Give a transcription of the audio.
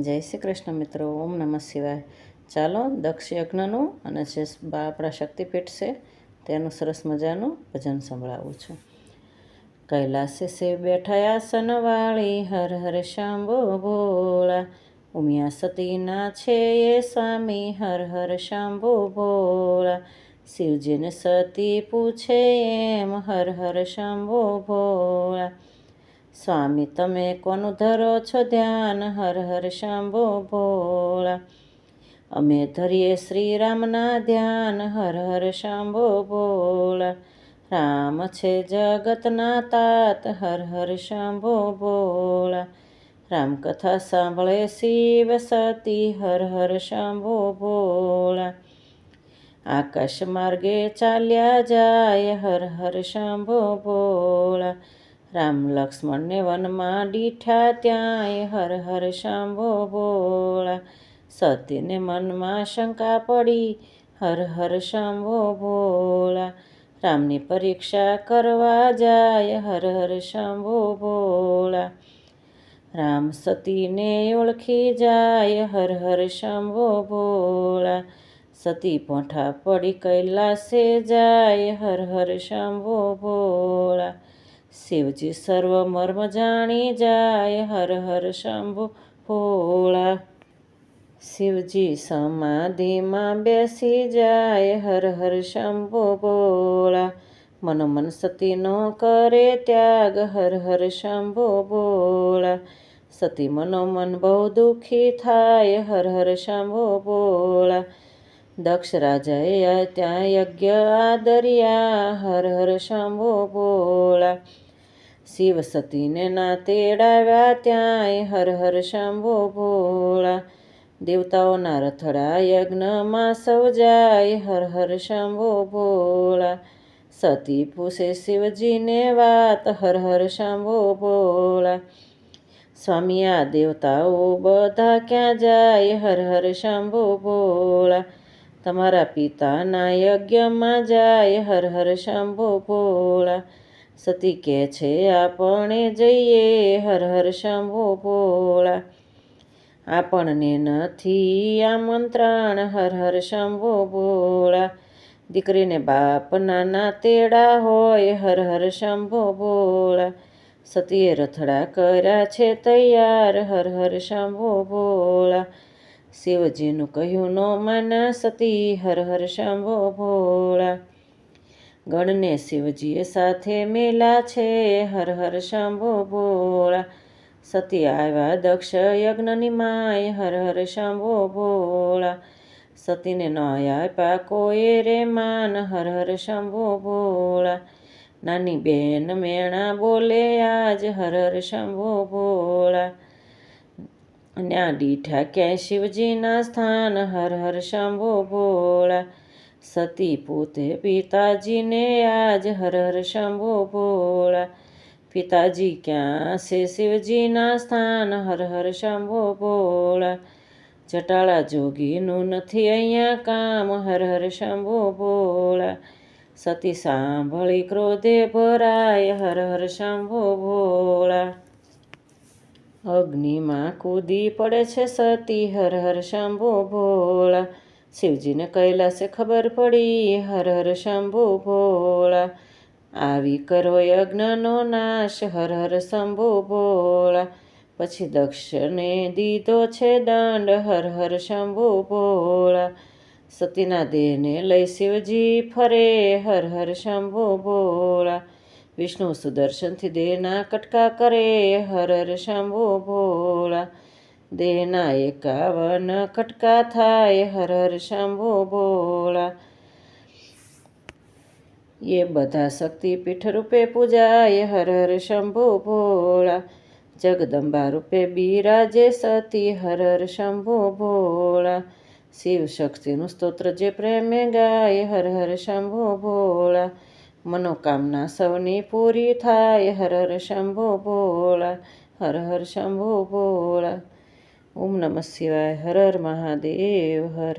જય શ્રી કૃષ્ણ મિત્રો, ઓમ નમઃ શિવાય. ચાલો દક્ષ યજ્ઞનું અને જે આપણા શક્તિપીઠ છે, તેનું સરસ મજાનું ભજન સંભળાવું છું. કૈલાસે સે બેઠા સનવાળી હર હર શાંભો ભોળા. ઉમિયા સતીના છે એ સ્વામી, હર હર શાંભો ભોળા. શિવજીને સતી પૂછે એમ, હર હર શાંભો ભોળા. સ્વામી, તમે કોનું ધરો છો ધ્યાન? હર હર શંભો ભોળા. અમે ધરીએ શ્રી રામના ધ્યાન, હર હર શંભો ભોળા. રામ છે જગતના તાત, હર હર શંભો ભોળા. રામકથા સાંભળે શિવ સતી, હર હર શંભો ભોળા. આકાશ માર્ગે ચાલ્યા જાય, હર હર શંભો ભોળા. રામ લક્ષ્મણને વનમાં દીઠા ત્યાંય હર હર શાંભો ભોળા સતીને મનમાં શંકા પડી હર હર શાંભો ભોળા રામની પરીક્ષા કરવા જાય હર હર શાંભો ભોળા રામ સતીને ઓળખી જાય હર હર શાંભો ભોળા સતી પોઠા પડી કૈલાસે જાય હર હર શાંભો ભોળા શિવજી સર્વ મર્મ જાણી જાય, હર હર શંભુ ભોળા. શિવજી સમાધિમાં બેસી જાય, હર હર શંભુ ભોળા. મનોમન સતીનો કરે ત્યાગ, હર હર શંભુ ભોળા. સતી મનોમન બહુ દુઃખી થાય, હર હર શંભુ ભોળા. દક્ષ રાજાએ ત્યાં યજ્ઞ આદર્યા. હર હર શંભો ભોળા. શિવ સતીને ના તેડાવ્યા ત્યાંય. હર હર શંભો ભોળા. દેવતાઓના રથડા યજ્ઞમાં સૌ જાય હર હર શંભો ભોળા. સતી પૂછે શિવજીને વાત. હર હર શંભો ભોળા. સ્વામી આ દેવતાઓ બધા ક્યાં જાય? હર હર શંભો ભોળા. તમારા પિતાના યજ્ઞમાં જાય, હર હર શંભો ભોળા. સતી કે છે, આપણે જઈએ, હર હર શંભો ભોળા. આપણને નથી આમંત્રણ હર હર શંભો ભોળા. દીકરીને બાપના નાના તેડા હોય, હર હર શંભો ભોળા. સતીએ રથડા કર્યા છે તૈયાર, હર હર શંભો ભોળા. શિવજીનું કહ્યું, નો માના સતી, હર હર શંભો ભોળા. ગણને શિવજીએ સાથે મેલા છે, હર હર શંભો ભોળા. સતી આવ્યા દક્ષ યજ્ઞની માય, હર હર શંભો ભોળા. સતીને ન આપ્યા કોઈ રે માન, હર હર શંભો ભોળા. નાની બેન મેણા બોલે, આજ હર હર શંભો ભોળા. ન્યા દીઠા ક્યાંય શિવજીના સ્થાન હર હર શંભો ભોળા. સતી પોતે પિતાજીને આજ હર હર શંભો ભોળા. પિતાજી ક્યાં છે શિવજીના સ્થાન હર હર શંભો ભોળા? જટાળા જોગીનું નથી અહીંયા કામ હર હર શંભો ભોળા. સતી સાંભળી ક્રોધે ભરાય હર હર શંભો ભોળા. અગ્નિમાં કૂદી પડે છે સતી, હર હર શંભો ભોળા. શિવજીને કૈલાસે ખબર પડી, હર હર શંભો ભોળા. આવી કરો યજ્ઞનો નાશ, હર હર શંભો ભોળા. પછી દક્ષને દીધો છે દંડ, હર હર શંભો ભોળા. સતીના દેહને લઈ શિવજી ફરે, હર હર શંભો ભોળા. વિષ્ણુ સુદર્શનથી દેહના કટકા કરે હર હર શંભુ ભોળા. દેહના એકાવન કટકા થાય હર શંભો ભોળા. એ બધા શક્તિપીઠ રૂપે પૂજાય હર હર શંભો ભોળા. જગદંબા રૂપે બિરાજે સતી હર હર શંભો ભોળા. શિવ શક્તિનું સ્તોત્ર જે પ્રેમે ગાય હર હર શંભો ભોળા. મનોકામના સૌની પૂરી થાય, હર હર શંભો ભોળા હર હર શંભો ભોળા ઓમ નમઃ શિવાય, હર હર મહાદેવ, હર